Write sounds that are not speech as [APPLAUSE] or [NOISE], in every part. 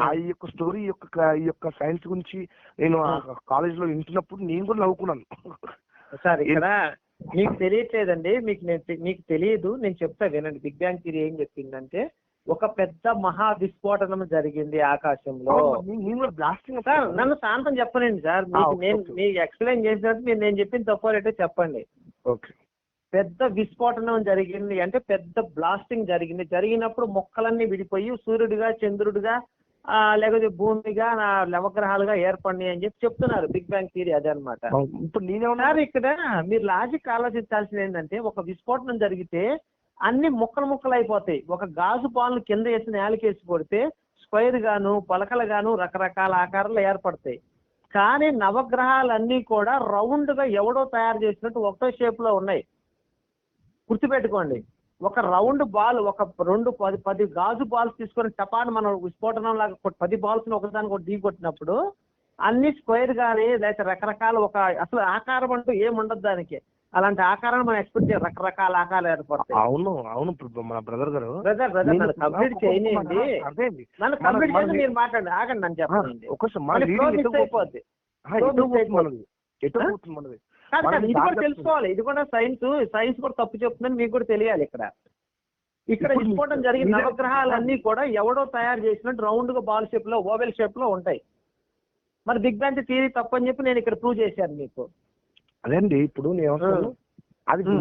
ఆ ఈ యొక్క స్టోరీ యొక్క ఈ యొక్క సైన్స్ గురించి నేను కాలేజ్లో వింటున్నప్పుడు నేను కూడా నవ్వుకున్నాను. సార్ ఇక్కడ మీకు తెలియట్లేదండి మీకు నేను మీకు తెలియదు నేను చెప్తా వినండి. బిగ్ బ్యాంగ్ థియరీ ఏం చెప్పిందంటే ఒక పెద్ద మహా విస్ఫోటనం జరిగింది ఆకాశంలో. బ్లాస్టింగ్ సార్ నన్ను శాంతం చెప్పనండి సార్. మీకు నేను. మీకు ఎక్స్ప్లెయిన్ చేసినట్టు మీరు నేను చెప్పిన తప్పలేటో చెప్పండి. ఓకే. పెద్ద విస్ఫోటనం జరిగింది అంటే పెద్ద బ్లాస్టింగ్ జరిగింది. జరిగినప్పుడు మొక్కలన్నీ విడిపోయి సూర్యుడిగా చంద్రుడిగా లేకపోతే భూమిగా నా నవగ్రహాలుగా ఏర్పడినాయి అని చెప్పి చెప్తున్నారు. బిగ్ బ్యాంగ్ థియరీ అదే అనమాట ఇప్పుడు నేనేమన్నా సార్ ఇక్కడ మీరు లాజిక్ ఆలోచించాల్సింది ఏంటంటే ఒక విస్ఫోటనం జరిగితే అన్ని ముక్కలు ముక్కలు అయిపోతాయి. ఒక గాజు పాలను కింద వేసి నేలకేసి కొడితే స్క్వైర్ గాను పలకలు గాను రకరకాల ఆకారాలు ఏర్పడతాయి. కానీ నవగ్రహాలన్నీ కూడా రౌండ్గా ఎవడో తయారు చేసినట్టు ఒకటో షేప్లో ఉన్నాయి. గుర్తుపెట్టుకోండి. ఒక రౌండ్ బాల్ ఒక రెండు పది పది గాజు బాల్స్ తీసుకొని టపాన్ మనం విస్ఫోటనం లాగా పది బాల్స్ ఒకదానికి ఒకటి ఢీ కొట్టినప్పుడు అన్ని స్క్వేర్ గానీ లేకపోతే రకరకాల ఒక అసలు ఆకారం అంటూ ఏముండదు దానికి. అలాంటి ఆకారాన్ని మనం ఎక్స్పెక్ట్ చేయాలి రకరకాల ఆకారాలు ఏర్పడతాయి. అవును అవును మన బ్రదర్ గారు. బ్రదర్ బ్రదర్ నన్ను కంప్లీట్ చేయనియండి. నన్ను కంప్లీట్ చేసి మీరు మాట్లాడండి. ఆగండి నన్ను చెప్పండి అయిపోద్ది. ఎటు పోతుంది మనది? కాదు కాదు ఇది కూడా తెలుసుకోవాలి. ఇది కూడా సైన్స్ సైన్స్ కూడా తప్పు చెప్తుందని మీకు కూడా తెలియాలి ఇక్కడ. ఇక్కడ మీకు- జరిగిన నవగ్రహాలన్నీ కూడా ఎవడో తయారు చేసినట్టు రౌండ్గా బాల్ షేప్లో ఓవెల్ షేప్లో ఉంటాయి. మరి బిగ్ బ్యాంగ్ థియరీ తప్పని చెప్పి నేను ఇక్కడ ప్రూవ్ చేశాను మీకు. అదే అండి ఇప్పుడు అది ఇప్పుడు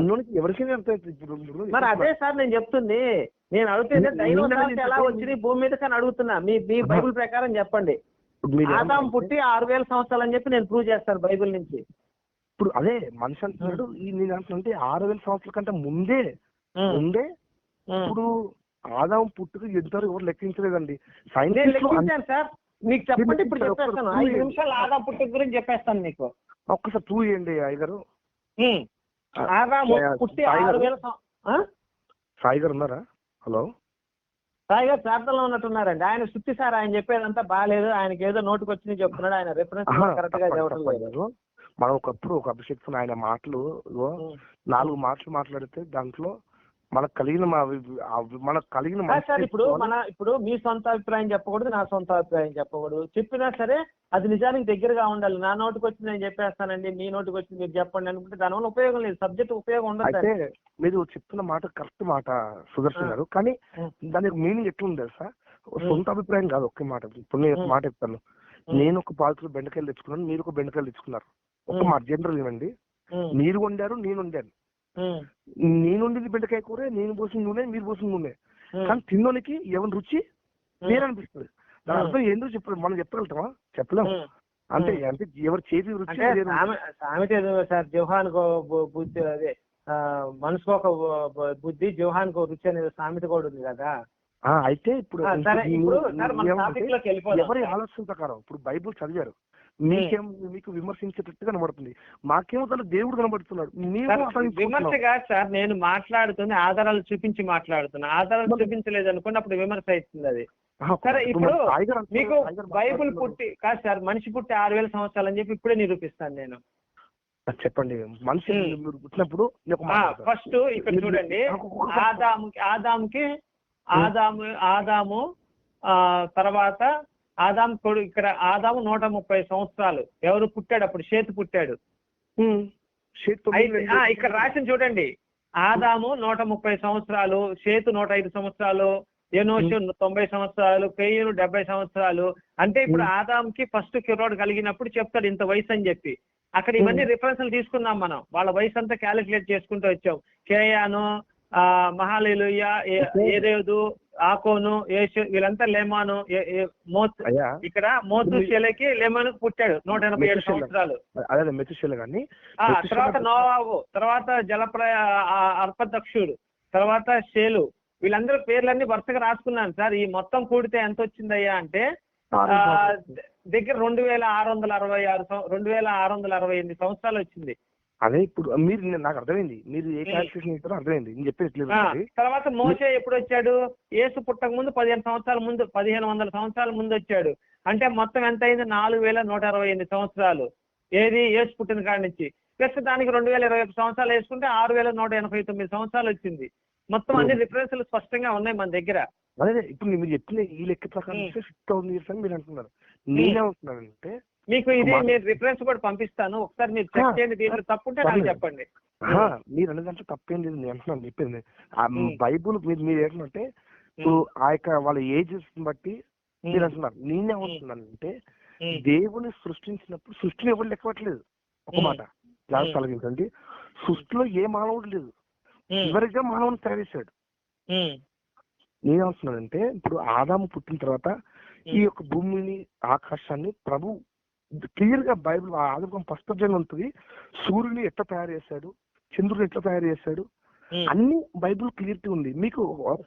మరి అదే సార్ నేను చెప్తుంది. నేను అడుగుతుంది డైనోసార్స్ ఎలా వచ్చినాయి భూమి మీద కానీ అడుగుతున్నా. మీ మీ బైబిల్ ప్రకారం చెప్పండి. ఆదాం? పుట్టి ఆరు వేల సంవత్సరాలు అని చెప్పి నేను ప్రూవ్ చేస్తాను బైబిల్ నుంచి. ఇప్పుడు అదే మనిషి అంటున్నాడు ఈ నేను అంటుంటే ఆరు వేల సంవత్సరాల కంటే ముందే ముందే. ఇప్పుడు ఆదాం పుట్టుక ఎంతవరకు ఎవరు లెక్కించలేదండి. సార్. మీకు చెప్పండి ఇప్పుడు చెప్పేస్తాను ఐదు నిమిషాలు ఆదా పుట్టుక గురించి చెప్పేస్తాను మీకు. ఒక్కసారి ప్రూవ్ చేయండి అయ్యగారు. ఉం. ఆదాము ఆ, పుట్టి ఆరు? వేల? సాయి గారు ఉన్నారా? హలో? గారు ప్రార్థనలో ఉన్నట్టున్నారండి ఆయన శుద్ధి సార్ ఆయన చెప్పేదంతా బాగాలేదు ఆయనకి ఏదో నోటుకు వచ్చింది చెప్తున్నాడు ఆయన రిఫరెన్స్ కరెక్ట్గా చెప్పడం లేదు. మనం ఒకప్పుడు ఒక అభిషేక్తున్న ఆయన మాటలు. నాలుగు మాటలు మాట్లాడితే దాంట్లో మనకు కలిగిన మా మనకు కలిగిన సార్ ఇప్పుడు. మన ఇప్పుడు మీ సొంత అభిప్రాయం చెప్పకూడదు నా సొంత అభిప్రాయం చెప్పకూడదు చెప్పినా సరే అది నిజానికి దగ్గరగా ఉండాలి నా నోటికి వచ్చి నేను చెప్పేస్తానండి మీ నోటికి వచ్చి మీరు చెప్పండి అనుకుంటే దానివల్ల ఉపయోగం లేదు సబ్జెక్ట్ ఉపయోగం ఉండదు అయితే దానికి. మీరు చెప్తున్న మాట కరెక్ట్ మాట సుదర్శన్. గారు కానీ. దానికి మీనింగ్ ఎట్లుంది తెలుసా ఉం. సొంత అభిప్రాయం కాదు ఒకే మాట ఇప్పుడు నేను. మాట చెప్తాను. నేను ఒక పాలకులు బెండకాయలు తెచ్చుకున్నాను మీరు ఒక బెండకాయలు తెచ్చుకున్నారు ఒక. మాట జనరల్ ఇవ్వండి. మీరు వండారు నేను వండాను. నేను వండింది బెండకాయ కూర నేను పోసిన నూనె మీరు పోసిన నూనె. కానీ తిన్నోనికి ఎవరి రుచి. వేరే అనిపిస్తుంది దాని. అర్థం ఏంటో చెప్ప మనం చెప్పగలుగుతామా చెప్పలేము. అంటే. అంటే ఎవరి చేతి రుచి సామెత ఏదో సార్ జిహాన్కో బుద్ధి అదే ఆ, మనసుకు ఒక బుద్ధి జిహాన్కో రుచి అనేది సామెత కూడా ఉంది కదా అయితే ఇప్పుడు నేను- ఎవరి ఆలోచన ప్రకారం ఇప్పుడు బైబుల్ చదివారు మీకేం మీకు విమర్శించేటట్టు కనబడుతుంది. మాకేమో తన దేవుడు కనబడుతున్నాడు. అసహించుకుంటున్నాం. విమర్శగా సార్ నేను మాట్లాడుతుంది ఆధారాలు చూపించి మాట్లాడుతున్నా. ఆధారాలు చూపించలేదు అనుకోండి అప్పుడు విమర్శ అవుతుంది అది. సరే ఇప్పుడు మీకు బైబుల్. పుట్టి కాదు సార్ మనిషి పుట్టి ఆరు వేల సంవత్సరాలు అని చెప్పి ఇప్పుడే నిరూపిస్తాను నేను. చెప్పండి. మనిషి. మీరు పుట్టినప్పుడు. ఫస్ట్ ఇక్కడ చూడండి. ఆదాముకి ఆదాముకి ఆదాము ఆదాము ఆ తర్వాత ఆదాం కొడు ఇక్కడ ఆదాము నూట ముప్పై సంవత్సరాలు. ఎవరు పుట్టాడు అప్పుడు? చేతి పుట్టాడు. ఇక్కడ రాసిన చూడండి. ఆదాము నూట ముప్పై సంవత్సరాలు చేతు నూట ఐదు సంవత్సరాలు ఎనోషు తొంభై సంవత్సరాలు కేయును డెబ్బై సంవత్సరాలు. అంటే ఇప్పుడు ఆదాంకి ఫస్ట్ కిరోడ్ కలిగినప్పుడు చెప్తాడు ఇంత వయసు అని చెప్పి. అక్కడ ఇవన్నీ రిఫరెన్స్లు తీసుకున్నాం మనం. వాళ్ళ వయసు అంతా క్యాలిక్యులేట్ చేసుకుంటూ వచ్చాం. కేయాను ఆ మహాలేలుయ్య ఏదేదు ఆకోను ఏషు వీళ్ళంతా లేమాను మోత్ ఇక్కడ మోతు శెలకి లేమాను పుట్టాడు నూట ఎనభై ఏడు. సంవత్సరాలు. అదే మెతుషెల కానీ తర్వాత నోవాబు తర్వాత జలప్రయ అర్పదక్షుడు తర్వాత షేలు వీళ్ళందరూ పేర్లన్నీ వరుసగా రాసుకున్నాను. సార్ ఈ మొత్తం కూడితే ఎంత వచ్చిందయ్యా అంటే దగ్గర రెండు వేల ఆరు వందల అరవై ఆరు రెండు వేల ఆరు వందల అరవై ఎనిమిది సంవత్సరాలు వచ్చింది. అదే ఇప్పుడు మీరు నాకు అర్థమైంది. మీరు ఏ. క్లారిఫికేషన్ ఇస్తారో అర్థమైంది. నేను చెప్పేది తర్వాత మోసే ఎప్పుడు వచ్చాడు యేసు పుట్టక ముందు పదిహేను సంవత్సరాల ముందు పదిహేను వందల సంవత్సరాల ముందు వచ్చాడు. అంటే మొత్తం ఎంత అయింది? నాలుగు వేల నూట అరవై ఎనిమిది సంవత్సరాలు. ఏది? యేసు పుట్టిన కాడి నుంచి. ప్లస్ దానికి రెండు వేల ఇరవై ఒక్క సంవత్సరాలు వేసుకుంటే ఆరు వేల నూట ఎనభై తొమ్మిది సంవత్సరాలు వచ్చింది. మొత్తం అన్ని రిఫరెన్స్లు స్పష్టంగా ఉన్నాయి మన దగ్గర. అదే ఇప్పుడు మీరు చెప్పిన ఈ లెక్క ప్రకారం. సిక్స్ థౌసండ్ ఇయర్స్ అని మీరు అంటున్నారు. నేనేమంటున్నానంటే మీకు ఇది నేను రిఫరెన్స్ కూడా పంపిస్తాను. ఒకసారి మీరు చెక్ చేయండి దీంట్లో తప్పుంటే నాకు. చెప్పండి. మీరు అనే దాంట్లో తప్పేం లేదు నేను అంటున్నాను చెప్పింది. బైబుల్ మీరు మీరు ఏంటంటే ఆ యొక్క వాళ్ళ ఏజెస్ బట్టి మీరు అంటున్నారు. నేనేమంటున్నానంటే ఉమ్, దేవుని సృష్టించినప్పుడు సృష్టిని ఎవరు లెక్కవట్లేదు ఒక. మాట జాగ్రత్త కలిగించండి సృష్టిలో ఏ మానవుడు లేదు. చివరిగా మానవుని తయారు చేశాడు. ఉమ్, నేనేమంటున్నానంటే ఇప్పుడు ఆదాము పుట్టిన తర్వాత ఈ యొక్క భూమిని ఆకాశాన్ని ప్రభు క్లియర్గా బైబిల్ ఫస్ట్ అధ్యాయం ఉంటుంది. సూర్యుని ఎట్లా తయారు చేశాడు? చంద్రుని ఎట్లా తయారు చేశాడు? అన్ని బైబిల్ క్లియరిటీ ఉంది. మీకు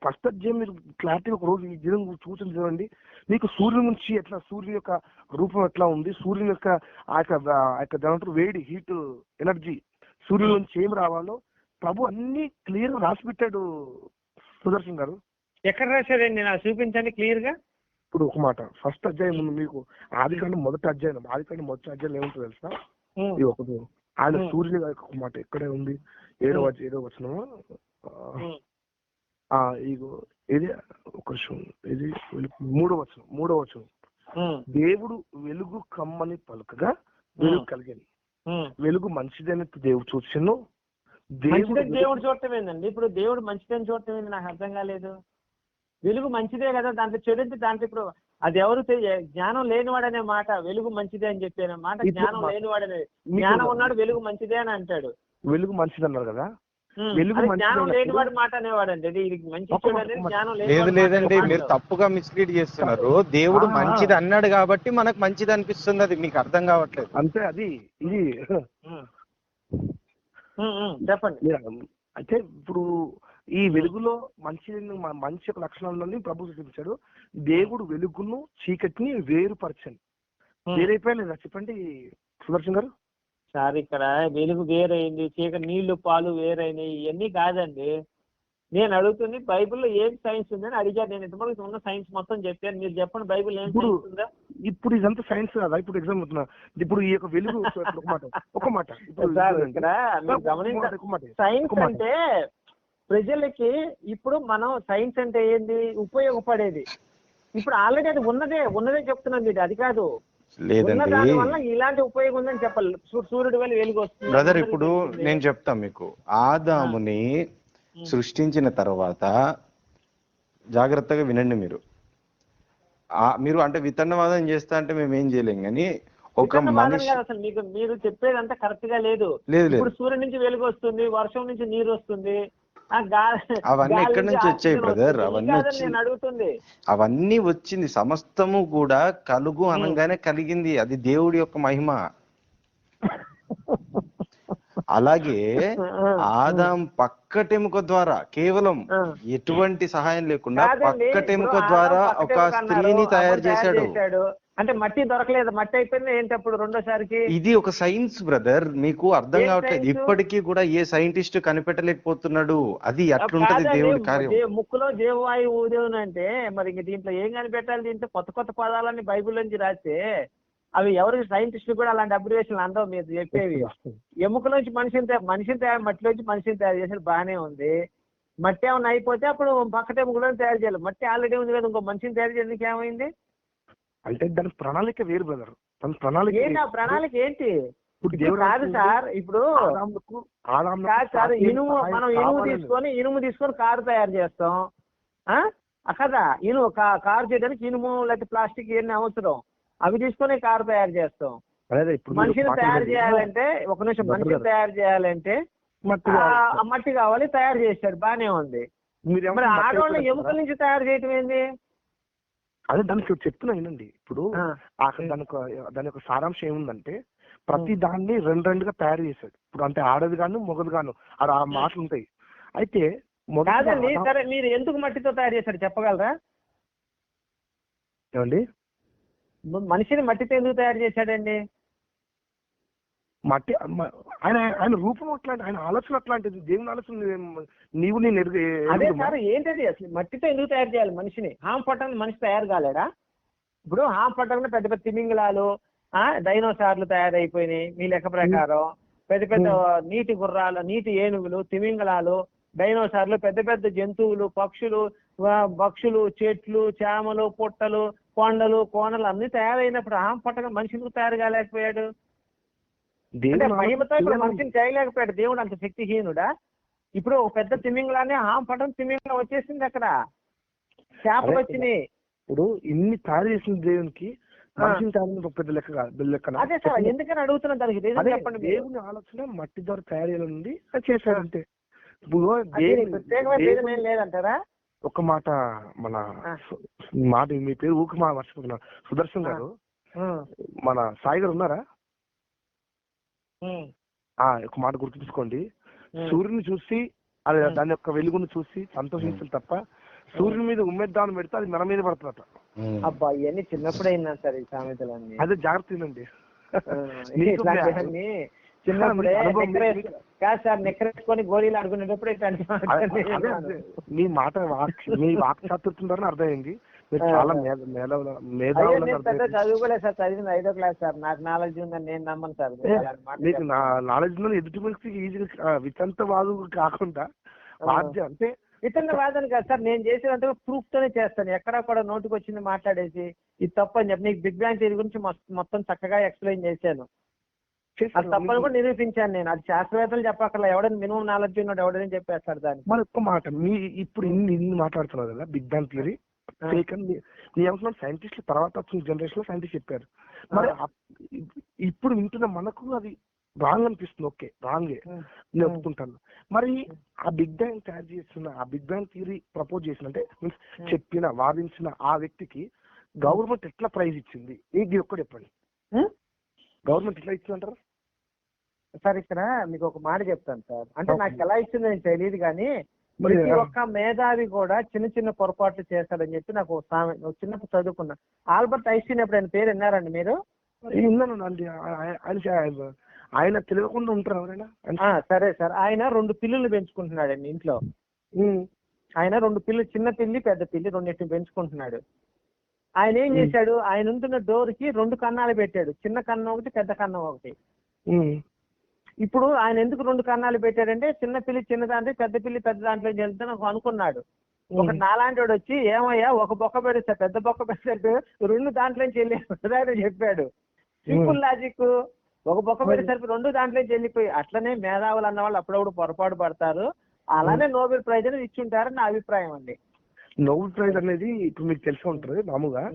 ఫస్ట్ అధ్యాయం మీరు క్లారిటీ ఒక రోజు ఈ దినం చూసిన చూడండి. మీకు సూర్యుని నుంచి ఎట్లా సూర్యుని యొక్క రూపం ఎట్లా ఉంది? సూర్యుని యొక్క ఆ యొక్క ఆ యొక్క దాని వేడి హీట్ ఎనర్జీ సూర్యుని నుంచి ఏం రావాలో ప్రభు అన్ని క్లియర్గా రాసి పెట్టాడు సుదర్శన్ గారు. ఎక్కడ రాశాడండి? నాకు చూపించండి క్లియర్గా ఇప్పుడు ఒక మాట. ఫస్ట్ అధ్యాయం ఉంది మీకు ఆదికాండం మొదటి అధ్యాయం ఆదికాండం మొదటి అధ్యాయం ఏముంటుందో తెలుసా? ఇది ఒకటి. ఆయన. సూర్యుని ఒక మాట ఎక్కడే ఉంది. ఏడో ఏడో ఆ. ఇగో ఇది ఒక ఇది మూడో వచనం మూడో వచనం. దేవుడు వెలుగు కమ్మని పలుకగా వెలుగు కలిగింది. వెలుగు మంచిదని దేవుడు చూసాను దేవుడు దేవుడు చూడటం ఏందండి ఇప్పుడు దేవుడు మంచిదని చూడటం ఏంది నాకు అర్థం కాలేదు. వెలుగు మంచిదే కదా? దాంట్లో చెడు? దాంట్లో ఇప్పుడు అది ఎవరు జ్ఞానం లేనివాడనే మాట వెలుగు మంచిదే అని చెప్పిన మాట జ్ఞానం లేనివాడనే జ్ఞానం ఉన్నాడు వెలుగు మంచిదే అని అంటాడు. వెలుగు మంచిది అన్నారు కదా? లేదు లేదండి మీరు. తప్పుగా మిస్లీడ్ చేస్తున్నారు. దేవుడు మంచిది అన్నాడు కాబట్టి మనకు మంచిది అనిపిస్తుంది. అది మీకు అర్థం కావట్లేదు. అంతే అది ఇది. చెప్పండి. అంటే ఇప్పుడు ఈ వెలుగులో మంచి మంచి యొక్క లక్షణాలని ప్రభు చూపించాడు. దేవుడు వెలుగును చీకటిని వేరుపరచండి. వేరైపోయలేదా చెప్పండి సుదర్శన్ గారు. సార్ ఇక్కడ వెలుగు వేరైంది చీకటి నీళ్ళు పాలు వేరైనాయి ఇవన్నీ కాదండి. నేను అడుగుతుంది బైబిల్లో ఏం సైన్స్ ఉందని అడిగాను నేను ఇంతవరకు ఉన్న సైన్స్ మొత్తం చెప్పాను. మీరు చెప్పండి బైబిల్ ఏం సైన్స్ ఉందా. ఇప్పుడు ఇదంతా సైన్స్ కదా? ఇప్పుడు ఎగ్జామ్ అవుతున్నా. ఇప్పుడు ఈ యొక్క వెలుగు ఒక మాట ఒక మాట. ఇప్పుడు. సైన్స్. అంటే ప్రజలకి ఇప్పుడు మనం సైన్స్ అంటే ఏంది? ఉపయోగపడేది. ఇప్పుడు ఆల్రెడీ అది ఉన్నదే ఉన్నదే చెప్తున్నాం మీరు అది కాదు. ఇలాంటి ఉపయోగం ఉందని చెప్పాలి. సూర్యుడి వల్ల వెలుగు వస్తుంది. బ్రదర్ ఇప్పుడు. నేను చెప్తా మీకు. ఆదాముని. సృష్టించిన తర్వాత జాగ్రత్తగా వినండి మీరు. ఆ మీరు అంటే విత్తనవాదం చేస్తా అంటే మేము ఏం చేయలేం కానీ ఒక మనిషి అసలు మీకు మీరు చెప్పేదంతా కరెక్ట్గా లేదు లేదు. ఇప్పుడు సూర్యుడి నుంచి వెలుగు వస్తుంది వర్షం నుంచి నీరు వస్తుంది. అవన్నీ ఎక్కడి నుంచి వచ్చాయి బ్రదర్. అవన్నీ ఇది కాదని వచ్చి నేను అడుగుతుంది. అవన్నీ వచ్చింది. సమస్తము కూడా కలుగు అనగానే కలిగింది. అది దేవుడి యొక్క మహిమ. అలాగే ఆదాం పక్కటెముక ద్వారా కేవలం. ఎటువంటి సహాయం లేకుండా పక్కటెముక ద్వారా ఒక స్త్రీని తయారు చేశాడు. అంటే మట్టి దొరకలేదు. మట్టి అయిపోయింది. ఏంటి అప్పుడు రెండోసారికి? ఇది ఒక సైన్స్ బ్రదర్. మీకు అర్థం కావట్లేదు? ఇప్పటికీ కూడా ఏ సైంటిస్ట్ కనిపెట్టలేకపోతున్నాడు. అది అట్లుంటది దేవుడి కార్యం? ముక్కులో జీవవాయువు ఊదేవును అంటే మరి ఇంక దీంట్లో ఏం కనిపెట్టాలి? దీంట్లో కొత్త కొత్త పదాలన్నీ బైబిల్ నుంచి రాస్తే అవి ఎవరికి సైంటిస్టులు కూడా అలాంటి అబ్రివేషన్లు అందవు మీరు చెప్పేవి. [LAUGHS] ఎముకలోంచి మనిషిని మనిషిని తయారు మట్టిలోంచి మనిషిని తయారు చేసేది బాగానే ఉంది. మట్టి ఏమైనా అయిపోతే అప్పుడు పక్కట ఎముకలను తయారు చేయాలి. మట్టి ఆల్రెడీ ఉంది కదా ఇంకో మనిషిని తయారు చేయడానికి ఏమైంది? అంటే దాని ప్రణాళిక వేరు బ్రదర్ దాని ప్రణాళిక ఏంటి ఆ వేరు. ప్రణాళిక ఏంటి ఇప్పుడు దేవుడు కాదు సార్ ఇప్పుడు కాదు సార్ ఇనుము మనం ఇనుము. తీసుకొని ఇనుము తీసుకొని కారు తయారు చేస్తాం కదా ఇనుము కారు చేయడానికి ఇనుము లేకపోతే ప్లాస్టిక్ ఇవన్నీ అవసరం అవి తీసుకొని కారు తయారు చేస్తాం మనిషిని తయారు. చేయాలంటే ఒక నిమిషం మనిషిని. తయారు చేయాలంటే మట్టి కావాలి. ఆ మట్టి కావాలి తయారు చేశాడు బానే ఉంది మరి ఆడవాళ్ళు ఎముకల. నుంచి తయారు చేయటం ఏంది అదే దానికి చెప్తున్నా వినండి. ఇప్పుడు దాని యొక్క దాని యొక్క సారాంశం ఏముందంటే ప్రతి దాన్ని రెండు రెండుగా తయారు చేశాడు. ఇప్పుడు అంటే ఆడది గాను మొగది గాను అలా ఆ మాటలు ఉంటాయి అయితే కాదండి సరే మీరు ఎందుకు మట్టితో తయారు చేశాడు చెప్పగలరా? ఏమండి? మనిషిని మట్టితో ఎందుకు తయారు చేశాడండి? మట్టి ఆయన ఆయన రూపం అట్లాంటి ఆయన ఆలోచన అట్లాంటిది దేవుని ఆలోచన నీవు నేను అదే? సార్ ఏంటది అసలు? మట్టితో ఎందుకు తయారు చేయాలి మనిషిని? హామ్ పట్టణం మనిషి తయారు కాలేడా? ఇప్పుడు హామ్ పట్టణంలో పెద్ద పెద్ద తిమింగలాలు ఆ డైనోసార్లు తయారైపోయినాయి మీ లెక్క ప్రకారం. పెద్ద పెద్ద నీటి గుర్రాలు నీటి ఏనుగులు తిమింగలాలు డైనోసార్లు పెద్ద పెద్ద జంతువులు పక్షులు ఆ, పక్షులు చెట్లు చేమలు పుట్టలు కొండలు కోనలు అన్ని తయారైనప్పుడు హామ్ పట్టణం మనిషి ఎందుకు తయారు కాలేకపోయాడు? మహిమతో ఇప్పుడు మనిషిని చేయలేకపోయాడు. దేవుడు అంత శక్తిహీనుడా? ఇప్పుడు ఒక పెద్ద తిమింగలాన్ని హాం పటం తిమింగలం వచ్చేసింది అక్కడ. చేపలు వచ్చినాయి. ఇప్పుడు ఇన్ని తయారు చేసిన దేవునికి మనిషిని తయారు పెద్ద లెక్క కాదు, లెక్కన అదే సార్ ఎందుకని అడుగుతున్నా దానికి? చెప్పండి. దేవుని ఆలోచన మట్టి ద్వారా తయారు చేయాలని ఉంది అది చేశాడు అంతే. ఇప్పుడు అంటే దేవుని- ప్రత్యేకమైన లేదంటారా? ఒక మాట మన ఆ. మాట మీ పేరు ఊక మా మర్చిపోతున్నా. సుదర్శన్ గారు మన సాయి గారు ఉన్నారా? ఆ ఒక మాట గుర్తుంచుకోండి. సూర్యుని చూసి అది. దాని యొక్క వెలుగును చూసి సంతోషించాలి తప్ప సూర్యుని మీద ఉమ్మేద్దామని పెడితే అది మన మీద పడుతుందట. ఉమ్. అబ్బా ఇవన్నీ చిన్నప్పుడు అయినా సార్ ఈ సామెతలన్నీ. అదే జాగ్రత్త చిన్నప్పుడే కాదు సార్ నెక్కరేసుకొని గోళీలు ఆడుకునేటప్పుడు. మీ మాట మీ వాక్ చాతుర్తుందని అర్థమైంది. మీరు చాలా మేధావులు చదువుకోలేదు సార్ చదివింది ఐదో క్లాస్ సార్. నాకు నాలెడ్జ్ ఉందని నేను నమ్మను సార్. మీకు. నాలెడ్జ్ ఎదుటి ఈజీగా వితంత వాదు కాకుండా బాధ్య అంటే ఇతరుల వాదన కాదు సార్. నేను చేసినంత ప్రూఫ్ తోనే చేస్తాను. ఎక్కడా కూడా నోటికి వచ్చింది మాట్లాడేసి ఇది తప్పు అని చెప్పి. నీకు బిగ్ బ్యాంగ్ థియరీ గురించి మొత్తం- చక్కగా ఎక్స్ప్లెయిన్ చేశాను. అది తప్పని కూడా నిరూపించాను నేను. అది శాస్త్రవేత్తలు చెప్పక్కర్లా. ఎవడని మినిమం నాలెడ్జ్ ఉన్నాడు ఎవడని చెప్పేస్తాడు దాన్ని మరి ఒక్క మాట. మీ ఇప్పుడు ఇన్ని ఇన్ని మాట్లాడుతున్నారు కదా బిగ్ బ్యాంగ్ థియరీ. ఫేక్ అని సైంటిస్టులు తర్వాత వచ్చిన జనరేషన్లో సైంటిస్ట్ చెప్పారు. మరి ఇప్పుడు వింటున్న మనకు అది రాంగ్ అనిపిస్తుంది. ఓకే రాంగే నేను. ఒప్పుకుంటాను. మరి ఆ బిగ్ బ్యాంగ్ తయారు చేస్తున్న ఆ బిగ్ బ్యాంగ్ థియరీ ప్రపోజ్ చేసిన అంటే మీన్స్. చెప్పిన వాదించిన ఆ వ్యక్తికి గవర్నమెంట్ ఎట్లా ప్రైజ్ ఇచ్చింది? ఇది ఒక్కటి చెప్పండి? గవర్నమెంట్ ఎట్లా ఇచ్చిందంటారు సార్ ఇక్కడ మీకు ఒక మాట చెప్తాను సార్. అంటే. నాకు ఎలా ఇచ్చిందో తెలియదు కానీ ప్రతి ఒక్క మేధావి కూడా చిన్న చిన్న పొరపాట్లు చేస్తాడని చెప్పి నాకు సామె చిన్నప్పుడు చదువుకున్నా. ఆల్బర్ట్ ఐస్టీన్ ఎప్పుడు ఆయన పేరు విన్నారండి మీరు? విన్నాను ఆయన తెలియకుండా ఉంటారు ఎవరైనా? సరే సార్. ఆయన రెండు పిల్లులు పెంచుకుంటున్నాడండి ఇంట్లో. ఆయన రెండు పిల్లి చిన్న పిల్లి పెద్ద పిల్లి రెండింటిని పెంచుకుంటున్నాడు. ఆయన ఏం. చేశాడు? ఆయన ఉంటున్న డోర్కి రెండు కన్నాలు పెట్టాడు. చిన్న కన్నం ఒకటి పెద్ద కన్నం ఒకటి. ఇప్పుడు ఆయన ఎందుకు రెండు కన్నాలు పెట్టాడంటే చిన్న పిల్లి చిన్న దాంట్లో పెద్ద పిల్లి పెద్ద దాంట్లో వెళ్తే నాకు అనుకున్నాడు. ఒక. నాలాంటి వాడు వచ్చి ఏమయ్యా ఒక బొక్క పెడితే పెద్ద బొక్క పెడితే రెండు దాంట్లోంచి వెళ్ళి చెప్పాడు. Simple logic. ఒక బొక్క పెట్టేసరికి రెండు దాంట్లోంచి వెళ్ళిపోయి. అట్లనే మేధావులు అన్న వాళ్ళు అప్పుడప్పుడు పొరపాటు పడతారు. అలానే నోబెల్ ప్రైజ్ అనేది ఇచ్చి ఉంటారని నా అభిప్రాయం అండి. నోబెల్ ప్రైజ్ అనేది ఇప్పుడు మీకు తెలిసి ఉంటుంది మామూలుగా.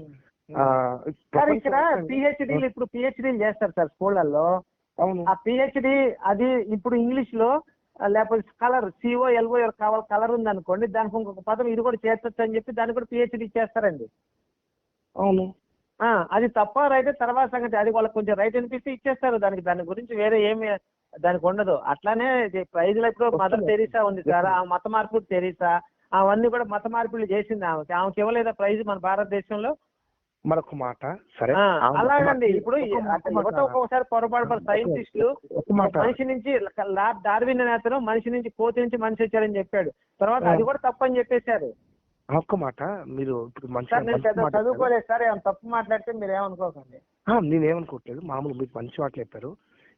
సార్ ఇక్కడ పిహెచ్డీలు ఇప్పుడు పిహెచ్డీలు చేస్తారు సార్ స్కూళ్ళల్లో. ఆ పిహెచ్డి అది ఇప్పుడు ఇంగ్లీష్లో లేకపోతే colour C O L O కావాలి కలర్ ఉంది అనుకోండి దానికి ఇంకొక పదం ఇది కూడా చేర్చొచ్చు అని చెప్పి దానికి కూడా పిహెచ్డి చేస్తారండి. అవును. ఆ, అది తప్ప రైట్ తర్వాత సంగతి అది వాళ్ళకి కొంచెం రైట్ అనిపిస్తే ఇచ్చేస్తారు దానికి దాని గురించి వేరే ఏమి దానికి ఉండదు. అట్లానే ప్రైజ్లో ఇప్పుడు మదర్ వస్తుంది. తెరీసా ఉంది సార్ ఆ మత మార్పిడి తెరీసా అవన్నీ కూడా మత మార్పిడి చేసింది ఆమెకి. ఆమెకి ఇవ్వలేదా ప్రైజ్ మన భారతదేశంలో? మరొక మాట. సరే? అలాగండి. ఇప్పుడు ఒక్కొక్కసారి పొరపాటు పడు సైంటిస్టులు మనిషి నుంచి లా- డార్విన్ నేతను మనిషి నుంచి కోతి నుంచి మనిషి వచ్చారని చెప్పాడు. తర్వాత. అది కూడా తప్పని చెప్పేశారు. ఒక్క మాట. మీరు ఇప్పుడు నేను. చదువుకోలేదు సార్ తప్పు మాట్లాడితే మీరు ఏమనుకోకండి. ఆ, నేనేమనుకోవట్లేదు. మామూలు మీకు మంచి మాటలు చెప్పారు.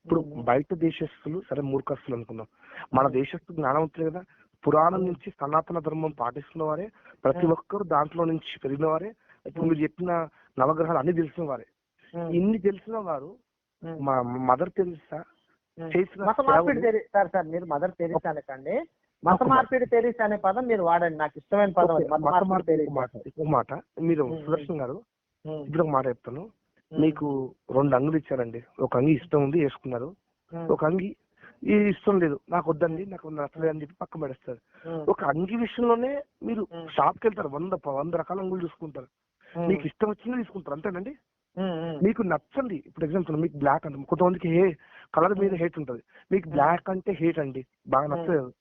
ఇప్పుడు. బయట దేశస్తులు సరే మూర్ఖస్తులు అనుకుందాం. మన దేశస్తులు జ్ఞానవంతులు కదా. పురాణం నుంచి సనాతన ధర్మం పాటిస్తున్న వారే ప్రతి. ఒక్కరు దాంట్లో నుంచి పెరిగిన వారే ఇప్పుడు మీరు చెప్పిన నవగ్రహాలు అన్ని తెలిసిన వారే. ఇన్ని తెలిసిన వారు. మా మదర్. చేసిన మత మార్పిడి సార్ సార్ మీరు మదర్ తెరీసా అనకండి మత. మార్పిడి తెరీసా అనే పదం మీరు వాడండి నాకు ఇష్టమైన పదం మత మార్పిడి తెరీసా. మాట మీరు. సుదర్శన్ గారు. ఇప్పుడు ఒక మాట చెప్తాను. మీకు రెండు అంగులు ఇచ్చారండి ఒక అంగి ఇష్టం ఉంది వేసుకున్నారు. ఒక అంగి ఈ ఇష్టం లేదు నాకు వద్దండి నాకు నచ్చలేదు అని చెప్పి పక్కన పడేస్తారు ఉమ్. ఒక అంగి విషయంలోనే మీరు. షాప్కి వెళ్తారు వంద వంద రకాల అంగులు చూసుకుంటారు. మీకు ఇష్టం వచ్చింది తీసుకుంటారు అంతేనండి. మీకు నచ్చండి. ఇప్పుడు ఎగ్జాంపుల్ మీకు బ్లాక్ అంటే కొంతమందికి హే కలర్ మీద హేట్ ఉంటది. మీకు బ్లాక్ అంటే హేట్ అండి. బాగా నచ్చలేదు.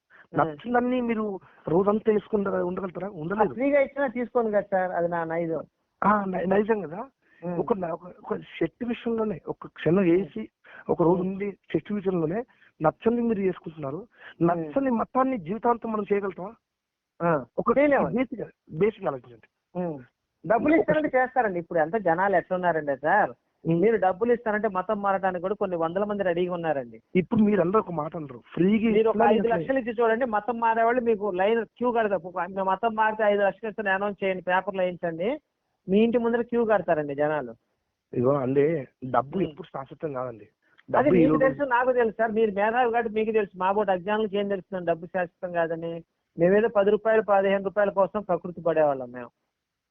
నచ్చిందన్నీ మీరు రోజంతా వేసుకుంటారా ఉండగలుగుతారా? ఉండలేదు. ఫ్రీగా ఇచ్చినా తీసుకోను కదా సార్ అది నా నైజం. నైజం కదా. ఒక ఒక- షర్ట్ విషయంలోనే ఒక క్షణం వేసి ఒక రోజు ఉంది చర్చ్ విషయంలోనే నచ్చని మీరు చేసుకుంటున్నారు. నచ్చని మతాన్ని జీవితాంతం మనం చేయగలుగుతామా? ఆ, ఒక. బేసిక్ బేసిక్ ఆలోచించండి. డబ్బులు ఇస్తారంటే చేస్తారండి. ఇప్పుడు ఎంత జనాలు ఎట్లున్నారండి సార్? మీరు డబ్బులు ఇస్తారంటే మతం మారడానికి కూడా కొన్ని వందల మంది రెడీగా ఉన్నారండి. ఇప్పుడు మీరు అందరూ ఒక మాట అంటారు ఫ్రీగా మీరు ఒక ఐదు లక్షలు ఇచ్చి చూడండి మతం మారేవాళ్ళు మీకు లైన్ క్యూ కడతారు. మతం మారితే ఐదు లక్షలు ఇస్తాను అనౌన్స్ చేయండి పేపర్లో వేయించండి. మీ ఇంటి ముందర క్యూ కడతారండి జనాలు. ఇగో అండి డబ్బు ఉమ్. ఎప్పుడు శాశ్వతం కాదండి. అది మీకు తెలుసు నాకు తెలుసు సార్. మీరు మేధావి కాబట్టి మీకు తెలుసు. మా బోటి అజ్ఞానులకు ఏం తెలుస్తుంది? డబ్బు శాశ్వతం కాదని. మేమేదో పది రూపాయలు పదిహేను రూపాయల కోసం ప్రకృతి పడేవాళ్ళం మేము.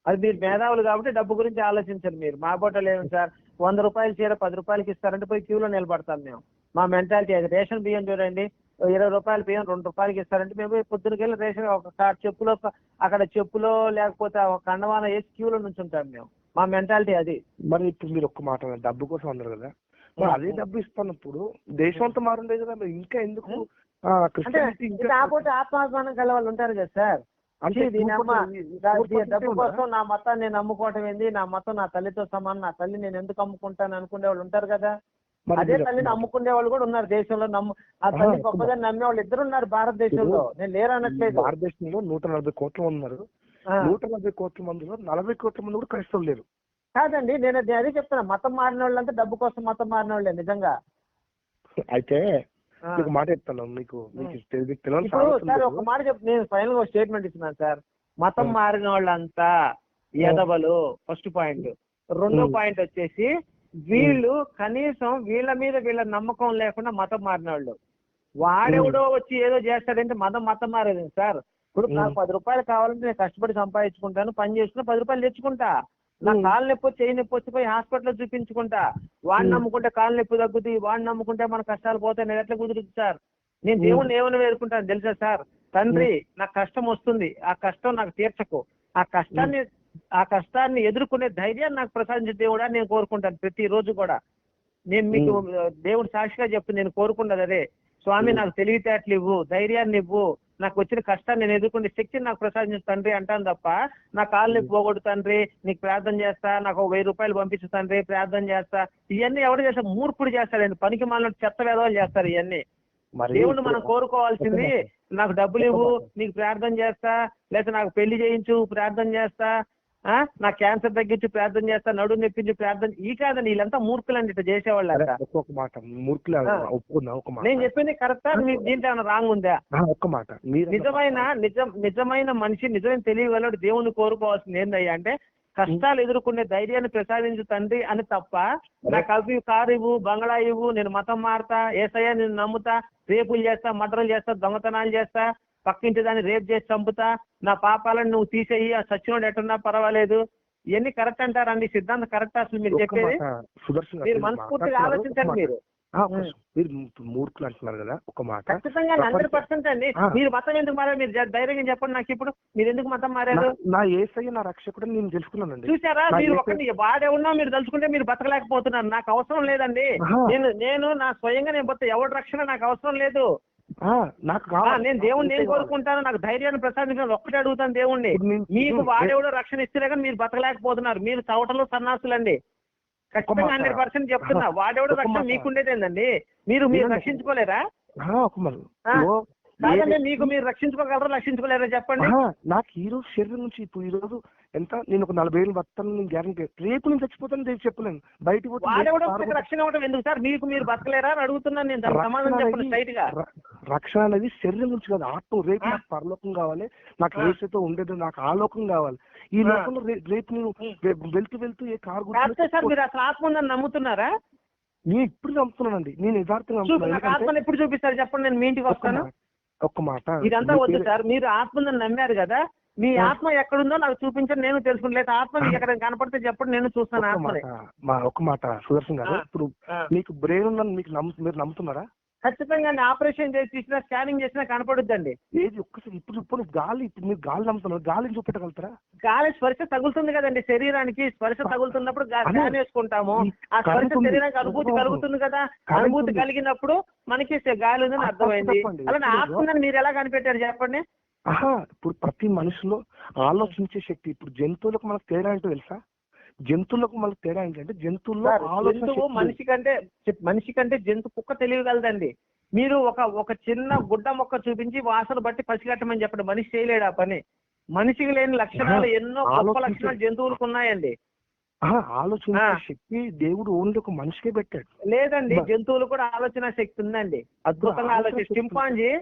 అది మీరు మేధావులు కాబట్టి డబ్బు గురించి ఆలోచించరు మీరు. మా బోటలు ఏమి సార్? వంద రూపాయలు చీర పది రూపాయలకి ఇస్తారంటే పోయి క్యూలో నిలబడతాం మేము. మా మెంటాలిటీ అది. రేషన్ బియ్యం చూడండి ఇరవై రూపాయల బియ్యం రెండు రూపాయలకి ఇస్తారంటే మేము పొద్దునకెళ్ళి రేషన్ ఒక చెప్పులో అక్కడ చెప్పులో లేకపోతే ఒక కండవాన వేసి క్యూలో నుంచి ఉంటాం మేము. మా మెంటాలిటీ అది. మరి ఇప్పుడు మీరు ఒక్క మాట డబ్బు కోసం అన్నారు కదా. మరి. అదే డబ్బు ఇస్తున్నప్పుడు దేశం అంతా మారుండేది కదా ఇంకా ఎందుకు? అంటే ఆత్మాభిమానం కల వాళ్ళు ఉంటారు కదా సార్. అంటే ఇది దీని అమ్మ, 2% దా- 4% డబ్బు ఉందా? కోసం నా మతాన్ని నేను నమ్ముకోవటం ఏంది? నా మతం నా తల్లితో సమానం నా తల్లి నేను ఎందుకు అమ్ముకుంటాను అనుకునే వాళ్ళు ఉంటారు కదా. అదే తల్లిని అమ్ముకునే వాళ్ళు కూడా ఉన్నారు దేశంలో నమ్ము ఆ తల్లి గొప్పదని నమ్మే వాళ్ళు ఇద్దరు ఉన్నారు భారతదేశంలో. నేను లేరు అనట్లేదు భారతదేశంలో నూట నలభై కోట్ల ఉన్నారు. నూట నలభై కోట్ల మందిలో నలభై కోట్ల మంది కూడా క్రైస్తవులు లేరు. కాదండి నేను అది- చెప్తున్నా. మతం మారిన వాళ్ళంతా డబ్బు కోసం మతం మారిన వాళ్ళే నిజంగా. అయితే. మీకు మాట మీకు మీకు సార్. ఒక మాట చెప్ నేను ఫైనల్గా స్టేట్మెంట్ ఇస్తున్నాను సార్. మతం. మారిన వాళ్ళంతా ఎదవలు ఫస్ట్ పాయింట్ రెండో. పాయింట్ వచ్చేసి వీళ్ళు కనీసం వీళ్ళ మీద వీళ్ళ నమ్మకం లేకుండా మతం మారిన వాళ్ళు. వాడెవడో వచ్చి ఏదో చేస్తాడంటే మతం మతం మారేది సార్? ఇప్పుడు నాకు. పది రూపాయలు కావాలంటే నేను కష్టపడి సంపాదించుకుంటాను పని చేసుకుని పది రూపాయలు తెచ్చుకుంటా. నా. కాలు నొప్పి చేయి నొప్పి వచ్చి పోయి హాస్పిటల్లో చూపించుకుంటా. వాడిని. నమ్ముకుంటే కాలు నొప్పి తగ్గుతుంది వాడిని నమ్ముకుంటే మన కష్టాలు పోతాయి నేను ఎట్లా కుదురుతుంది సార్? నేను. దేవుణ్ణి ఏమని వేడుకుంటాను తెలుసా సార్? తండ్రి నాకు కష్టం వస్తుంది ఆ కష్టం నాకు తీర్చకు. ఆ కష్టాన్ని ఆ కష్టాన్ని ఎదుర్కొనే ధైర్యాన్ని నాకు ప్రసాదించే దేవుడా నేను కోరుకుంటాను ప్రతి రోజు కూడా. నేను మీకు దేవుడు సాక్షిగా చెప్తూ నేను కోరుకున్నది అదే. స్వామి. నాకు తెలివితేటలు ఇవ్వు ధైర్యాన్ని ఇవ్వు నాకు వచ్చిన కష్టాన్ని నేను ఎదుర్కొనే శక్తిని నాకు ప్రసాదించు తండ్రి అంటాను తప్ప నా కాళ్ళు నొప్పి పోగొట్టు తండ్రి నీకు ప్రార్థన చేస్తా నాకు ఒక వెయ్యి రూపాయలు పంపించు తండ్రి ప్రార్థన చేస్తా ఇవన్నీ ఎవరు చేస్తారు మూర్ఖుడు చేస్తాడండి. పనికి మాలిన చెత్త వేదవాళ్ళు చేస్తారు ఇవన్నీ. మరి దేవుణ్ణి మనం కోరుకోవాల్సింది నాకు డబ్బులు ఇవ్వు నీకు ప్రార్థన చేస్తా లేకపోతే నాకు పెళ్ళి చేయించు ప్రార్థన చేస్తా నా క్యాన్సర్ తగ్గించి ప్రార్థన చేస్తా నడు నొప్పించి ప్రార్థన ఈ కాదండి వీళ్ళంతా మూర్ఖులండి ఇట్లా చేసేవాళ్ళు ఒక్కొక్క మాట మూర్ఖులు ఆ. ఒప్పుకున్నా ఒక మాట. నేను చెప్పింది కరెక్టా? మీ దీంట్లో ఏమైనా రాంగ్ ఉందా? ఒక్క మాట నిజమైన నిజం నిజమైన మనిషి నిజమైన తెలియగలడు దేవుణ్ణి కోరుకోవాల్సింది ఏందయ్యా అంటే కష్టాలు ఎదుర్కొనే ధైర్యాన్ని ప్రసాదించు తండ్రి అని తప్ప నాకు అవి కారు ఇవ్వు బంగ్లా ఇవ్వు నేను మతం మారుతా ఏసయ్యా నేను నమ్ముతా రేపులు చేస్తా మర్డర్లు చేస్తా దొంగతనాలు చేస్తా పక్కింటి దాన్ని రేపు చేసి చంపుతా నా పాపాలను నువ్వు తీసేయి ఆ సచ్చినోడు ఎట్టున్నా పర్వాలేదు. ఇవన్నీ కరెక్ట్ అంటారండి సిద్ధాంతం కరెక్ట్ అసలు మీరు చెప్పేది? మీరు మనస్ఫూర్తిగా ఆలోచించండి. మీరు. మీరు మూర్ఖులు అంటున్నారు కదా ఒక మాట. ఖచ్చితంగా హండ్రెడ్ పర్సెంట్ అండి. మీరు మతం ఎందుకు మారారు? మీరు ధైర్యంగా చెప్పండి నాకు ఇప్పుడు. మీరు ఎందుకు మతం మారారు? నా- ఏసయ్య నా రక్షకుడు నేను తెలుసుకున్నానండి. చూసారా మీరు ఒకటి వాడేవున్నా మీరు తలుచుకుంటే మీరు బతకలేకపోతున్నారు. నాకు అవసరం లేదండి. నేను నేను నా స్వయంగా నేను ఎవరి రక్షణ నాకు అవసరం లేదు. నాకు కావాలి. నేను దేవుణ్ణి కావాలి. కోరుకుంటాను నాకు ధైర్యాన్ని ప్రసాదించాను ఒక్కటే అడుగుతాను దేవుణ్ణి మీకు వాడేవాడు రక్షణ ఇస్తే కానీ మీరు బతకలేకపోతున్నారు మీరు చవటలు సన్నాసులండి ఖచ్చితంగా. హండ్రెడ్ పర్సెంట్ చెప్తున్నా. వాడేవాడు రక్షణ మాట. మీకుండేదేందండి మీరు మీరు. రక్షించుకోలేరా మీకు మీరు రక్షించుకోగలరా రక్షించుకోలేరా చెప్పండి నాకు ఈ రోజు శరీరం నుంచి ఇప్పుడు ఈ రోజు ఎంత నేను ఒక నలభై ఏళ్ళు బతాను నేను గ్యారంటీ రేపు నేను చచ్చిపోతాను రేపు చెప్పలేను పారిపోతా. రక్షణ ఇవ్వడం ఎందుకు సార్ మీకు మీరు బతకలేరా అని అడుగుతున్నాను నేను సమాధానం చెప్పండి స్ట్రైట్గా రక్షణ అనేది శరీరం నుంచి కాదు ఆత్మ రేపు. నాకు పరలోకం కావాలి నాకు. ఏసైతో ఉండేది నాకు ఆ లోకం కావాలి ఈ. లోకంలో రేపు నేను వెళ్తూ వెళ్తూ ఏ కారు ఆత్మ నమ్ముతున్నారా నేను ఇప్పుడు నమ్ముతున్నానండి నేను యథార్థంగా నమ్ముతున్నాను ఎప్పుడు చూపిస్తారు చెప్పండి నేను మీ ఇంటికి వస్తాను ఒక్క మాట ఇదంతా వద్దు సార్ మీరు ఆత్మని నమ్మారు కదా మీ. ఆత్మ ఎక్కడుందో నాకు చూపించండి నేను తెలుసుకుని లేదా ఆత్మ మీకు ఎక్కడ కనపడితే చెప్పండి నేను చూస్తాను ఆత్మని మాట సుదర్శన్ గారు. ఇప్పుడు. మీకు బ్రెయిన్ ఉందని మీకు నమ్ము మీరు నమ్ముతున్నారా ఖచ్చితంగా ఆపరేషన్ చేసి తీసినా స్కానింగ్ చేసినా కనపడుద్దండి ఏది ఒక్కసారి ఇప్పుడు ఇప్పుడు గాలి ఇప్పుడు మీరు గాలి నమ్ముతున్నారు గాలిని చూపెట్టగలుగుతారా గాలి స్పర్శ తగులుతుంది కదండి శరీరానికి స్పర్శ తగులుతున్నప్పుడు గా- అదే. ఫ్యాన్ వేసుకుంటాము ఆ స్పర్శ. శరీరానికి అనుభూతి. కలుగుతుంది కదా అనుభూతి. కలిగినప్పుడు మనకి గాలి ఉందని అర్థమైంది. అలానే ఇప్పుడు ఆత్మ ఉందని మీరు ఎలా కనిపెట్టారు చెప్పండి ఆహా ఇప్పుడు ప్రతి మనిషిలో ఆలోచించే శక్తి ఇప్పుడు జంతువులకు మనకు తేడా ఏంటో తెలుసా జంతువులకు మళ్ళీ తేడా ఏంటంటే జంతువుల్లో ఆలోచన జంతువు మనిషి కంటే మనిషి కంటే జంతు కుక్క తెలియగలదండి. మీరు ఒక ఒక చిన్న గుడ్డ మొక్క చూపించి వాసన బట్టి పసిగట్టమని చెప్పండి. మనిషి చేయలేడు ఆ పని. మనిషికి లేని లక్షణాలు ఎన్నో గొప్ప లక్షణాలు జంతువులకు ఉన్నాయండి. ఆహా, ఆలోచించే ఆ. శక్తి దేవుడు ఓన్లీ ఒక మనిషికే పెట్టాడు. లేదండి జంతువులు కూడా ఆలోచన శక్తి ఉందండి. అద్భుతంగా ఆలోచన చింపాంజీ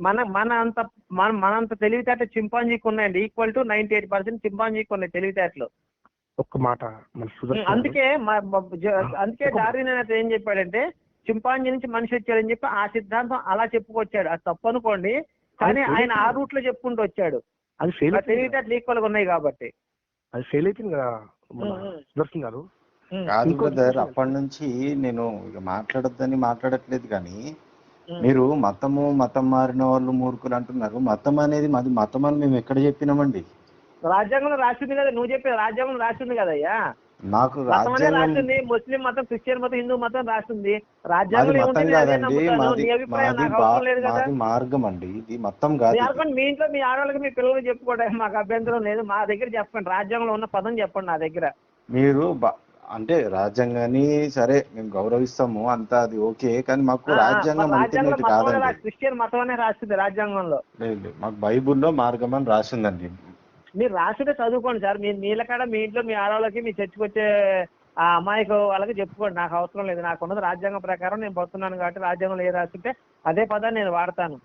మన మన అంత మన మనంత తెలివితేట చింపాంజీకి ఉన్నాయండి. Equal to ninety eight percent చింపాంజీకి ఉన్నాయి తెలివితేటలు. ఒక్క మాట. అందుకే అందుకే డార్విన్ అనేది ఏం చెప్పాడంటే చింపాంజీ నుంచి మనిషి వచ్చాడని చెప్పి ఆ సిద్ధాంతం అలా చెప్పుకొచ్చాడు అది తప్పు అనుకోండి కానీ ఆయన ఆ. రూట్లో చెప్పుకుంటూ వచ్చాడు అది ఫెయిల్. తెలివితేటలు ఈక్వల్గా ఉన్నాయి కాబట్టి అది ఫెయిల్ అయిపోయింది కదా. సుదర్శన్ గారు కాదు బ్రదర్. అప్పటి నుంచి నేను ఇక మాట్లాడొద్దని మాట్లాడట్లేదు కానీ. మీరు మతము మతం మారిన వాళ్ళు మూర్ఖులు అంటున్నారు మతం అనేది మాది మతం అని మేము ఎక్కడ చెప్పినామండి రాజ్యాంగంలో రాసింది కదా నువ్వు చెప్పే రాజ్యాంగంలో రాసింది కదయ్యా నాకు మతం రాజ్యాంగం రాసింది ముస్లిం మతం క్రిస్టియన్ మతం హిందూ మతం రాసింది మతం మాది మార్గం అండి ఇది మొత్తం మీ కాదు మీ ఇంట్లో మీ ఆడవాళ్ళకి మీ పిల్లలకి చెప్పుకోవడానికి మాకు అభ్యంతరం లేదు. మా దగ్గర చెప్పండి రాజ్యాంగంలో ఉన్న పదం చెప్పండి నా దగ్గర. మీరు అంటే రాజ్యాంగాన్ని సరే మేము గౌరవిస్తాము అంతా అది ఓకే కానీ మాకు రాజ్యాంగం అల్టిమేట్ మతం కాదండి. క్రిస్టియన్ మతం అనే రాసింది రాజ్యాంగంలో. లేదు. మాకు బైబుల్లో మార్గం అని రాసిందండి. మీరు రాసుంటే చదువుకోండి సార్. మీ నీళ్ళ కాడ మీ ఇంట్లో మీ ఆడవాళ్ళకి మీ చర్చికి వచ్చే ఆ అమ్మాయికి వాళ్ళకి చెప్పుకోండి. నాకు అవసరం లేదు. నాకు ఉన్నది రాజ్యాంగం ప్రకారం నేను పోతున్నాను కాబట్టి రాజ్యాంగంలో ఏ రాస్తుంటే అదే పదాన్ని నేను వాడతాను.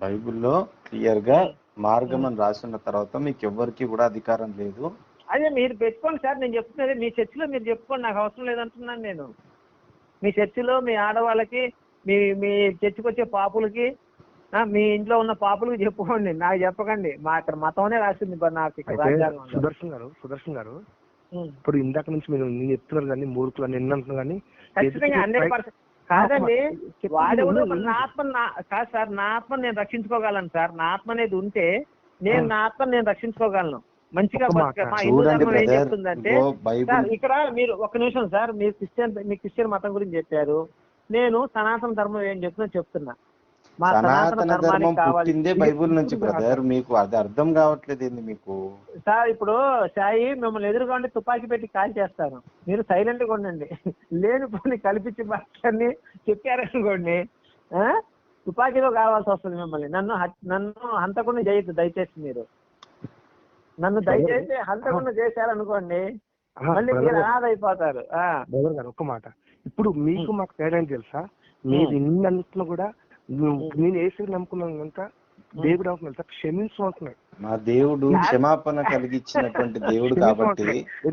బైబిల్లో క్లియర్గా మార్గం అని రాసిన తర్వాత మీకు ఎవరికి కూడా అధికారం లేదు. అదే మీరు పెట్టుకోండి సార్. నేను చెప్తున్నది మీ చర్చిలో మీరు చెప్పుకోండి. నాకు అవసరం లేదంటున్నాను నేను. మీ చర్చిలో మీ ఆడవాళ్ళకి మీ మీ చర్చికి వచ్చే పాపులకి మీ ఇంట్లో ఉన్న పాపులకి చెప్పుకోండి నాకు చెప్పకండి. మా అక్కడ మతమనే రాసింది నాకు ఇక్కడ సుదర్శన్ గారు సుదర్శన్ గారు. ఇప్పుడు ఇందాక నుంచి మీరు నేను చెప్తున్నారు కానీ మూర్ఖులు అని ఎన్ని అంటున్నారు కానీ ఖచ్చితంగా హండ్రెడ్ పర్సెంట్. కాదండి వాడెవడో నా ఆత్మ నా- కాదు సార్ నా ఆత్మ నేను రక్షించుకోగలను సార్. నా ఆత్మ అనేది ఉంటే నేను నా ఆత్మ నేను రక్షించుకోగలను. మంచిగా మా హిందూ చూడండి ధర్మం ఏం బ్రదర్ చెప్తుందంటే సార్ ఇక్కడ మీరు ఒక నిమిషం సార్ మీరు క్రిస్టియన్ మీ క్రిస్టియన్ మతం గురించి చెప్పారు. నేను సనాతన ధర్మం ఏం చెప్తున్నా చెప్తున్నా. సనాతన ధర్మం పుట్టిందే బైబిల్ నుంచి బ్రదర్. మీకు అది అర్థం కావట్లేదు ఏంది మీకు? సార్ ఇప్పుడు సాయి మిమ్మల్ని ఎదురుగా ఉండి తుపాకీ పెట్టి కాల్ చేస్తాను. మీరు సైలెంట్గా ఉండండి. లేనిపోని కల్పించి మాటలన్నీ చెప్పారనుకోండి? తుపాకీలో కావాల్సి వస్తుంది మిమ్మల్ని. నన్ను నన్ను హంతకుండా చేయొద్దు దయచేసి మీరు. నన్ను దయచేసి హంతకుండా చేశారనుకోండి మళ్ళీ మీరు అనాథ ఒక్క మాట. ఇప్పుడు మీకు మాకు తేడా తెలుసా? మీరు ఇన్ని కూడా నువ్వు- నేను ఏసీ నమ్ముకున్నాను కనుక దేవుడు అంటున్నాడు సార్ క్షమించు అంటున్నాడు మా దేవుడు క్షమాపణ కలిగించినటువంటి దేవుడు కాబట్టి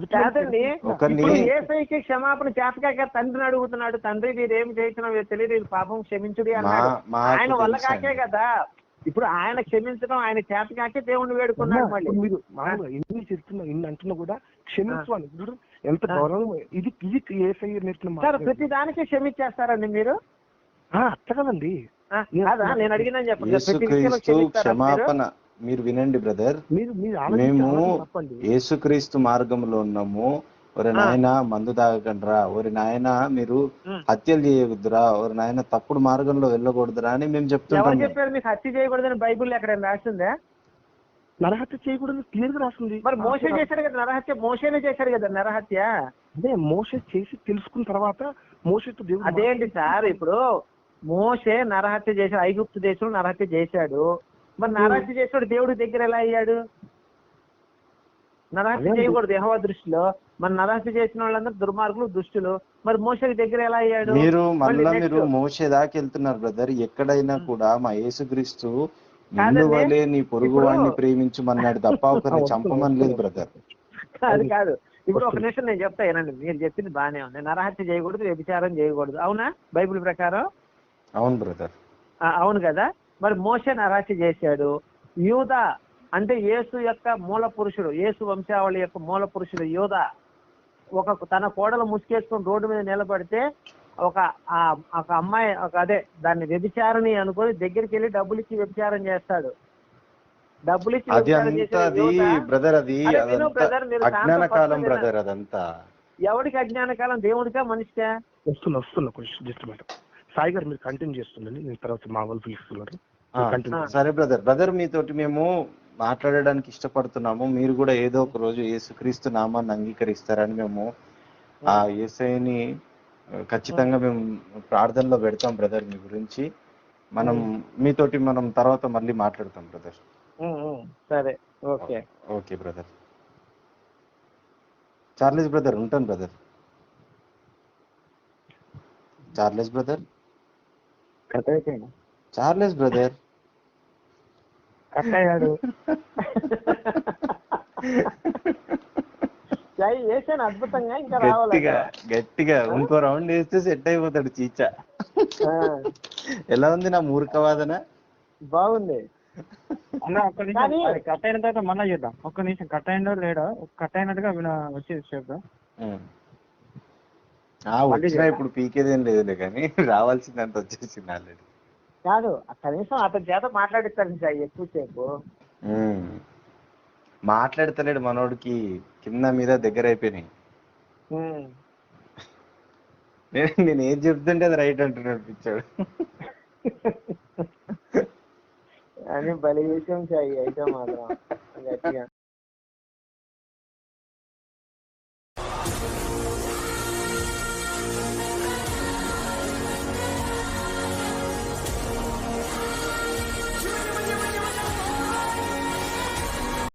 కాదండి. ఒకరిని- ఇప్పుడు ఏసైకి క్షమాపణ చేతకాక తండ్రిని అడుగుతున్నాడు తండ్రి ఏమి చేసినా తెలియదు పాపం క్షమించుడి అన్నాడు. ఆయన వల్ల. కాకే కదా. ఇప్పుడు ఆయన క్షమించడం ఆయన చేతకాకే దేవుణ్ణి వేడుకున్నాడు మళ్ళీ. మీరు ఇన్ని చెప్తున్నా ఇన్ని అంటున్నా కూడా క్షమించు ఎంత గౌరవం. ఇది ఇది మాట. ప్రతి దానికి క్షమించేస్తారండి మీరు? ఆ, అట్లా కదండి. నేను చెప్పండి? క్షమాపణ మీరు వినండి బ్రదర్. మేము యేసుక్రీస్తు మార్గంలో ఉన్నాము. ఒరి నాయన మందు తాగకండ్రా. ఒరి నాయన మీరు. హత్యలు చేయకూడదురా ఒరి నాయన తప్పుడు మార్గంలో వెళ్ళకూడదురా అని మేము చెప్తుంటాము చెప్పారు మీకు హత్య చేయకూడదని బైబుల్ ఎక్కడ రాసిందే? నరహత్య చేయకూడదు క్లియర్గా రాస్తుంది మరి మోసే చేశాడు కదా నరహత్య. మోసేనే చేశాడు కదా నరహత్య. అదే మోసే చేసి తెలుసుకున్న తర్వాత మోసతో దేవుడు అదేంటి సార్ ఇప్పుడు మోసే నరహత్య చేశాడు ఐగుప్తు దేశంలో నరహత్య చేశాడు. మరి నరహత్య చేసాడు దేవుడి దగ్గర ఎలా అయ్యాడు? నరహత్య. చేయకూడదు యెహోవా దృష్టిలో. మరి నరహత్య చేసిన వాళ్ళందరూ దుర్మార్గులు దుష్టులు. మరి మోసకి దగ్గర ఎలా అయ్యాడు? మీరు మళ్ళీ. మీరు మోసే దాకా వెళ్తున్నారు బ్రదర్. ఎక్కడైనా కూడా మా యేసుక్రీస్తు నిన్ను. వలే నీ పొరుగు వాడిని ప్రేమించమన్నాడు తప్ప ఒకరిని [LAUGHS] చంపమని లేదు బ్రదర్. కాదు కాదు. ఇప్పుడు ఒక నిమిషం నేను చెప్తా ఏనండి మీరు చెప్పింది బాగానే ఉంది. నరహత్య చేయకూడదు వ్యభిచారం చేయకూడదు. అవునా? బైబిల్ ప్రకారం? అవును బ్రదర్. ఆ, అవును కదా? మరి మోసే నరహత్య చేశాడు. యూద అంటే యేసు యొక్క మూల పురుషుడు యేసు వంశావళి యొక్క మూల పురుషుడు యూద. ఒక తన కోడలు ముసుకేసుకొని రోడ్డు మీద నిలబడితే ఒక ఆ ఒక అమ్మాయి ఒక అదే దాన్ని వ్యభిచారిణి అనుకొని దగ్గరికి వెళ్ళి డబ్బులు ఇచ్చి వ్యభిచారం చేస్తాడు. డబ్బులు ఇచ్చి అది బ్రదర్ అది మీరు అజ్ఞాన శాంతం కాలం పట్టుకొని బ్రదర్ అదంతా. ఎవడికి అజ్ఞాన కాలం? దేవుడికా? మనిషికా? వస్తున్నా వస్తున్నా కొంచెం జస్ట్ మేడం సాయి గారు మీరు కంటిన్యూ చేస్తుండండి. నేను తర్వాత మా వాళ్ళు పిలుస్తున్నారు సరే బ్రదర్ బ్రదర్ మీతోటి మేము మాట్లాడడానికి ఇష్టపడుతున్నాము. మీరు కూడా ఏదో ఒక రోజు యేసుక్రీస్తు నామాన్ని అంగీకరిస్తారని మేము ఆ ఆ, ఖచ్చితంగా మేము ప్రార్థనలో పెడతాం బ్రదర్ మీ గురించి. మనం మీతోటి మనం తర్వాత మళ్ళీ మాట్లాడతాం బ్రదర్ సరే. Okay. Okay brother Charles brother ఉంటాను బ్రదర్ చార్లెస్ బ్రదర్ కట్ అయిపోయాను చార్లెస్ బ్రదర్. కట్ అయ్యాడు చాయ్ వేసాను అద్భుతంగా ఇంకా గట్టిగా రావాలి గట్టిగా ఇంకో రౌండ్ వేస్తే సెట్ అయిపోతాడు చీచా. ఎలా ఉంది నా మూర్ఖవాదన? బాగుంది. అన్న ఒక్క నిమిషం. అది కట్ అయిన తర్వాత మళ్ళీ చేద్దాం. ఒక్క నిమిషం. కట్ అయినో లేడో కట్ అయినట్టుగా విన వచ్చేసి చేద్దాం వచ్చినా ఇప్పుడు పీకేదేం లేదులే కానీ [LAUGHS] రావాల్సిందంత వచ్చేసింది ఆల్రెడీ కాదు కనీసం అతని చేత మాట్లాడిస్తాను చాయ్ ఎక్కువసేపు. మాట్లాడతలేడు మనోడికి కింద మీద దగ్గర అయిపోయినాయి. నేను నేను ఏం చెప్తుంటే అది రైట్ అంటున్నాడు పిచ్చాడు. [LAUGHS] అని బలి విషయం చాయ్ అయితే మాత్రం గట్టిగా.